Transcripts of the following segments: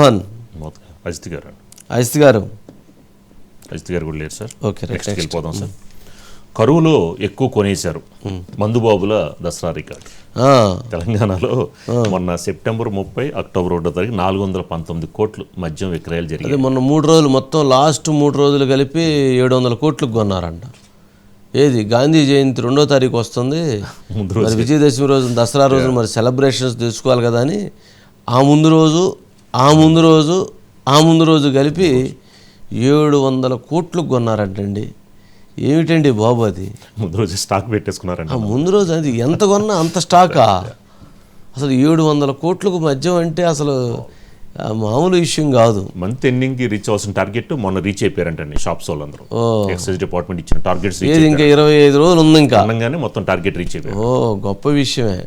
మోహన్. అజిత్ గారు. అజిత్ గారు. అజిత్ గారు కూడా లేరు సార్. ఓకే నెక్స్ట్ వెళ్ళిపోదాం సార్. కరువులో ఎక్కువ కొనేశారు మందుబాబుల దసరా రికార్డు. తెలంగాణలో మొన్న సెప్టెంబర్ ముప్పై అక్టోబర్ ఒకటో తారీఖు నాలుగు వందల పంతొమ్మిది కోట్లు మద్యం విక్రయాలు జరిగాయి. మొన్న మూడు రోజులు మొత్తం లాస్ట్ మూడు రోజులు కలిపి ఏడు వందల కోట్లకు కొన్నారంట. ఏది? గాంధీ జయంతి రెండో తారీఖు వస్తుంది. మరి విజయదశమి రోజు దసరా రోజు మరి సెలబ్రేషన్స్ తెచ్చుకోవాలి కదా అని ఆ ముందు రోజు ఆ ముందు రోజు ఆ ముందు రోజు కలిపి ఏడు వందల కోట్లకు కొన్నారంటండి. ఏమిటండి బాబు అది? ముందు రోజు స్టాక్ పెట్టేసుకున్నారండి ఆ ముందు రోజు అది ఎంత కొన్నా అంత స్టాకా? అసలు ఏడు వందల కోట్లకు మద్యం అంటే అసలు మామూలు విషయం కాదు. మంత్ ఎండింగ్కి రీచ్ అవ్వాల్సిన టార్గెట్ మొన్న రీచ్ అయిపోయారంటండి షాప్స్ వాళ్ళందరూ. ఎక్సైజ్ డిపార్ట్మెంట్ ఇచ్చిన టార్గెట్స్ ఇంకా ఇరవై ఐదు రోజులు ఉంది ఇంకా. అనగానే మొత్తం టార్గెట్ రీచ్ అయిపోయారు. ఓ గొప్ప విషయమే.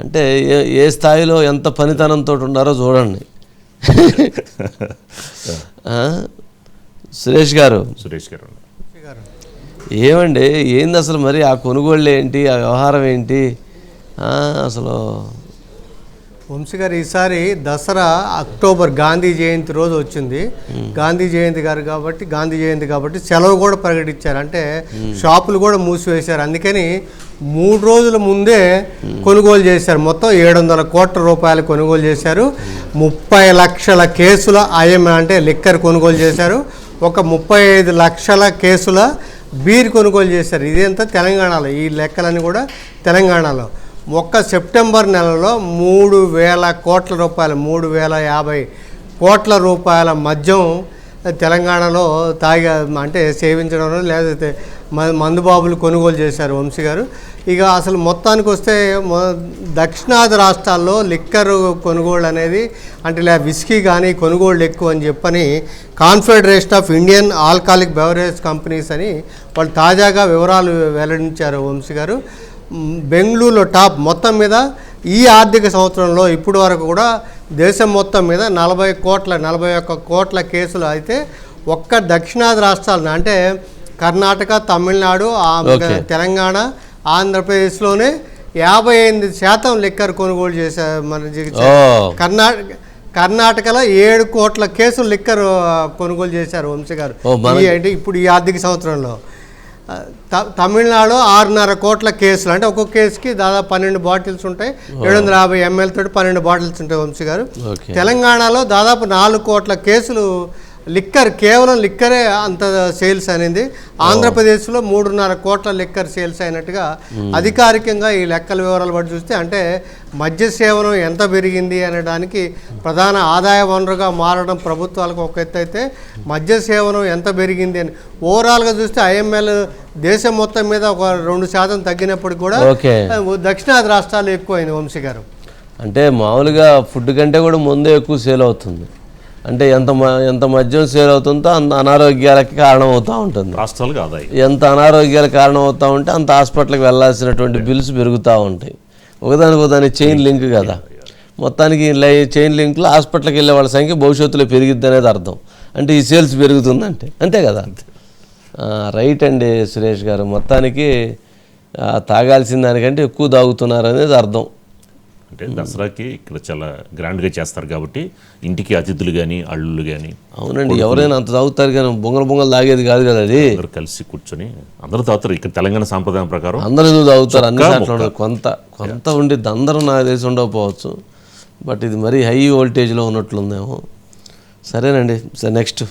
అంటే ఏ ఏ స్థాయిలో ఎంత పనితనంతో ఉన్నారో చూడండి? సురేష్ గారు. సురేష్ గారు ఏమండి ఏంది అసలు మరి ఆ కొనుగోళ్ళు ఏంటి ఆ వ్యవహారం ఏంటి? అసలు వంశీ గారు ఈసారి దసరా అక్టోబర్ గాంధీ జయంతి రోజు వచ్చింది. గాంధీ జయంతి గారు కాబట్టి గాంధీ జయంతి కాబట్టి సెలవు కూడా ప్రకటించారు. అంటే షాపులు కూడా మూసివేశారు. అందుకని మూడు రోజుల ముందే కొనుగోలు చేశారు. మొత్తం ఏడు వందల కోట్ల రూపాయలు కొనుగోలు చేశారు. ముప్పై లక్షల కేసుల ఐఎం అంటే లిక్కర్ కొనుగోలు చేశారు. ఒక ముప్పై ఐదు లక్షల కేసుల బీర్ కొనుగోలు చేశారు. ఇదంతా తెలంగాణలో. ఈ లెక్కలన్నీ కూడా తెలంగాణలో. ఒక్క సెప్టెంబర్ నెలలో మూడు వేల కోట్ల రూపాయలు మూడు వేల యాభై కోట్ల రూపాయల మద్యం తెలంగాణలో తాగా అంటే సేవించడం లేకపోతే మ- మందుబాబులు కొనుగోలు చేశారు వంశీ గారు. ఇక అసలు మొత్తానికి వస్తే దక్షిణాది రాష్ట్రాల్లో లిక్కర్ కొనుగోలు అనేది అంటే లే విస్కీ కానీ కొనుగోళ్ళు ఎక్కువ అని చెప్పని confederation of Indian alcoholic beverage companies అని వాళ్ళు తాజాగా వివరాలు వెల్లడించారు వంశీ గారు. బెంగళూరులో టాప్ మొత్తం మీద ఈ ఆర్థిక సంవత్సరంలో ఇప్పటి వరకు కూడా దేశం మొత్తం మీద నలభై కోట్ల నలభై ఒక్క కోట్ల కేసులు అయితే ఒక్క దక్షిణాది రాష్ట్రాలను అంటే కర్ణాటక తమిళనాడు. తెలంగాణ ఆంధ్రప్రదేశ్లోనే యాభై ఎనిమిది శాతం లిక్కర్ కొనుగోలు చేశారు మన కర్ణాటక కర్ణాటకలో ఏడు కోట్ల కేసులు లిక్కర్ కొనుగోలు చేశారు వంశీ గారు. అంటే ఇప్పుడు ఈ ఆర్థిక సంవత్సరంలో. తమిళనాడు ఆరున్నర కోట్ల కేసులు. అంటే ఒక్కొక్క కేసుకి దాదాపు పన్నెండు బాటిల్స్ ఉంటాయి. ఏడు వందల యాభై ఎంఎల్ తోటి పన్నెండు బాటిల్స్ ఉంటాయి వంశీ గారు. తెలంగాణలో దాదాపు నాలుగు కోట్ల కేసులు లిక్కర్ కేవలం లిక్కరే అంత సేల్స్ అనేది. ఆంధ్రప్రదేశ్లో మూడున్నర కోట్ల లిక్కర్ సేల్స్ అయినట్టుగా అధికారికంగా ఈ లెక్కల వివరాలు బట్టి చూస్తే అంటే మద్య సేవనం ఎంత పెరిగింది అనడానికి ప్రధాన ఆదాయ వనరుగా మారడం ప్రభుత్వాలకు ఒక ఎత్తు అయితే మద్య సేవనం ఎంత పెరిగింది అని. ఓవరాల్గా చూస్తే ఐఎంఎల్ దేశం మొత్తం మీద ఒక రెండు శాతం తగ్గినప్పటికి కూడా దక్షిణాది రాష్ట్రాలు ఎక్కువైంది వంశీ గారు. అంటే మామూలుగా ఫుడ్ కంటే కూడా ముందే ఎక్కువ సేల్ అవుతుంది. అంటే ఎంత ఎంత మద్యం సేల్ అవుతుందో అంత అనారోగ్యాలకి కారణం అవుతూ ఉంటుంది రాష్ట్రాలకు ఆదాయం ఎంత అనారోగ్యాలకు కారణం అవుతూ ఉంటే అంత హాస్పిటల్కి వెళ్ళాల్సినటువంటి బిల్స్ పెరుగుతూ ఉంటాయి. ఒకదానికి ఒకదానికి చైన్ లింక్ కదా. మొత్తానికి లై చైన్ లింక్లో హాస్పిటల్కి వెళ్ళే వాళ్ళ సంఖ్య భవిష్యత్తులో పెరిగిద్ది అనేది అర్థం. అంటే ఈ సేల్స్ పెరుగుతుందంటే. అంతే కదా. రైట్ అండి సురేష్ గారు. మొత్తానికి తాగాల్సిన దానికంటే ఎక్కువ తాగుతున్నారు అనేది అర్థం. అంటే దసరాకి ఇక్కడ చాలా గ్రాండ్గా చేస్తారు కాబట్టి ఇంటికి అతిథులు కానీ అల్లుళ్ళు కానీ అవునండి ఎవరైనా అంత తాగుతారు కానీ బొంగలు బొంగలు తాగేది కాదు కదా అది. అందరూ కలిసి కూర్చొని అందరూ తాగుతారు. ఇక్కడ తెలంగాణ సాంప్రదాయం ప్రకారం అందరూ తాగుతారు? అన్ని కొంత కొంత ఉండిద్ది అందరూ నాకు తెలిసి ఉండకపోవచ్చు. బట్ ఇది మరీ హై వోల్టేజ్లో ఉన్నట్లుందేమో. సరేనండి. సరే నెక్స్ట్.